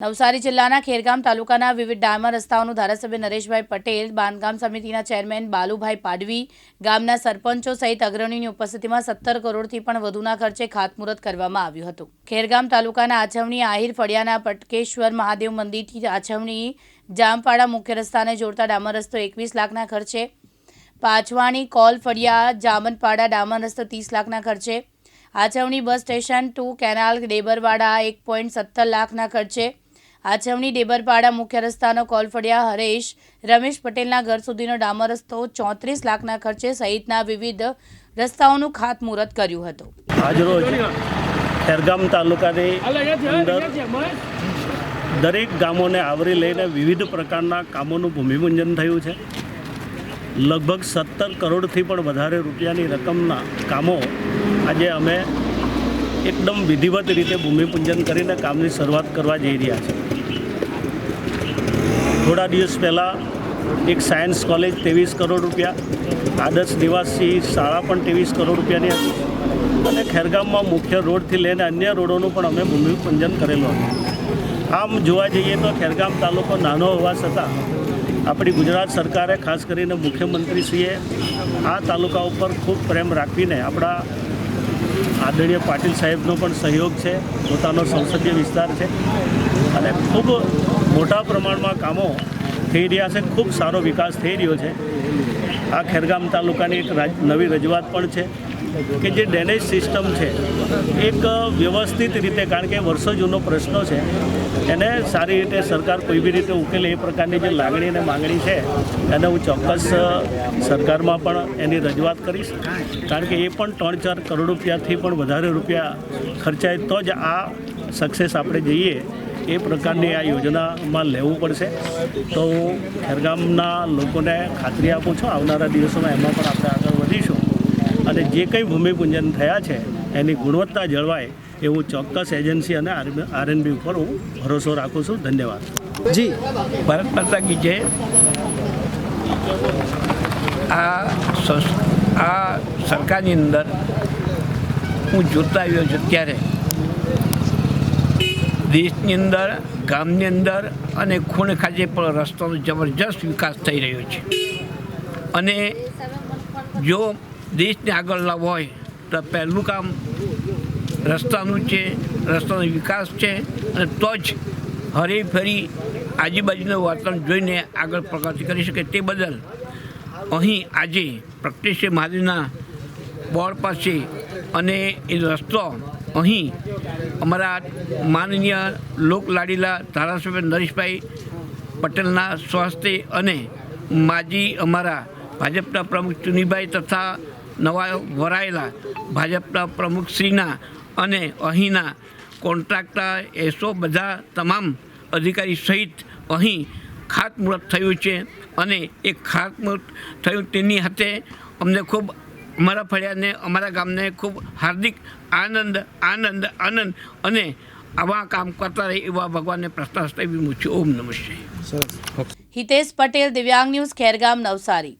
નવસારી જિલ્લાના ખેરગામ તાલુકાના વિવિધ ડામર રસ્તાઓનું ધારાસભ્ય નરેશભાઈ પટેલ, બાંધકામ સમિતિના ચેરમેન બાલુભાઈ પાડવી, ગામના સરપંચો સહિત અગ્રણીની ઉપસ્થિતિમાં સત્તર કરોડથી પણ વધુના ખર્ચે ખાતમુહૂર્ત કરવામાં આવ્યું હતું. ખેરગામ તાલુકાના આછવણી આહિર ફળિયાના પટકેશ્વર મહાદેવ મંદિરથી આછવણી જામપાડા મુખ્ય રસ્તાને જોડતા ડામર રસ્તો એકવીસ લાખના ખર્ચે, પાછવાણી કોલ ફળિયા જામનપાડા ડામર રસ્તો ત્રીસ લાખના ખર્ચે, Achhavani bus station to canal Debarwada એક પોઈન્ટ સત્તર લાખના ખર્ચે આછવણી ડેબરપાડા મુખ્ય રસ્તાનો કોલફળિયા હરેશ રમેશ પટેલના ઘર સુધીનો ડામર રસ્તો ચોત્રીસ લાખના ખર્ચે સહિતના વિવિધ રસ્તાઓનું ખાતમુહૂર્ત કર્યું હતું. આજરોજ ખેરગામ તાલુકાની અંદર દરેક ગામોને આવરી લઈને વિવિધ પ્રકારના કામોનું ભૂમિપૂજન થયું છે. લગભગ સત્તર કરોડથી પણ વધારે રૂપિયાની રકમના કામો આજે અમે એકદમ વિધિવત રીતે ભૂમિપૂજન કરીને કામની શરૂઆત કરવા જઈ રહ્યા છે થોડા દિવસ પહેલાં એક સાયન્સ કોલેજ ત્રેવીસ કરોડ રૂપિયા, આદર્શ નિવાસી શાળા પણ ત્રેવીસ કરોડ રૂપિયાની હતી. અને ખેરગામમાં મુખ્ય રોડથી લઈને અન્ય રોડોનું પણ અમે ભૂમિપૂજન કરેલું હતું. આમ જોવા જઈએ તો ખેરગામ તાલુકો નાનો હોવા છતાં આપણી ગુજરાત સરકારે ખાસ કરીને મુખ્યમંત્રીશ્રીએ આ તાલુકા ઉપર ખૂબ પ્રેમ રાખીને આપણા આદરણીય પાટીલ સાહેબનો પણ સહયોગ છે, પોતાનો સંસદીય વિસ્તાર છે. અને ખૂબ મોટા પ્રમાણમાં કામો થઈ રહ્યા છે. ખૂબ સારો વિકાસ થઈ રહ્યો છે. આ ખેરગામ તાલુકાની એક નવી રજૂઆત પણ છે કે જે ડ્રેનેજ સિસ્ટમ છે, એક વ્યવસ્થિત રીતે, કારણ કે વર્ષો જૂનો પ્રશ્ન છે, એને સારી રીતે સરકાર કોઈ બી રીતે ઉકેલે એ પ્રકારની જે લાગણી અને માંગણી છે, એને હું ચોક્કસ સરકારમાં પણ એની રજૂઆત કરીશ. કારણ કે એ પણ ત્રણ ચાર કરોડ રૂપિયાથી પણ વધારે રૂપિયા ખર્ચાય તો જ આ સક્સેસ આપણે જઈએ. એ પ્રકારની આ યોજનામાં લેવું પડશે. તો હું ખેરગામના લોકોને ખાતરી આપું છું. આવનારા દિવસોમાં એમાં પણ આપણે આગળ વધીશું. અને જે કંઈ ભૂમિપૂજન થયા છે, એની ગુણવત્તા જળવાય એવું ચોક્કસ એજન્સી અને આરએનબી ઉપર હું ભરોસો રાખું છું. ધન્યવાદ. જી, ભારત માતા કી જય. આ આ સરકારની અંદર હું જોતા આવ્યો છું ત્યારે દેશની અંદર, ગામની અંદર અને ખૂણે ખાતે પણ રસ્તાનો જબરજસ્ત વિકાસ થઈ રહ્યો છે. અને જો દેશને આગળ લાવવો હોય, તો પહેલું કામ રસ્તાનું છે, રસ્તાનો વિકાસ છે, અને તો જ હરી ફરી આજુબાજુનું વાતાવરણ જોઈને આગળ પ્રગતિ કરી શકે તે બદલ અહીં આજે પ્રત્યેશ્વર મહાદેવના બોર્ડ પાસે અને એ રસ્તો અહીં અમારા માનનીય લોકલાડીલા ધારાસભ્ય નરેશભાઈ પટેલના સ્વાસ્થ્ય અને માજી અમારા ભાજપના પ્રમુખ ચુનીભાઈ તથા નવા વરાયેલા ભાજપના પ્રમુખશ્રીના અને અહીંના કોન્ટ્રાક્ટર એસો બધા તમામ અધિકારી સહિત અહીં ખાતમુહૂર્ત થયું છે અને એ ખાતમુહૂર્ત થયું તેની હાથે અમને ખૂબ અમારા ફળિયાને અમારા ગામને ખૂબ હાર્દિક આનંદ આનંદ આનંદ અને આવા કામ કરતા રહે એવા ભગવાનને પ્રસ્તાવ એવી મૂછું ઓમ નમસ્તે હિતેશ પટેલ દિવ્યાંગ ન્યૂઝ ખેરગામ નવસારી.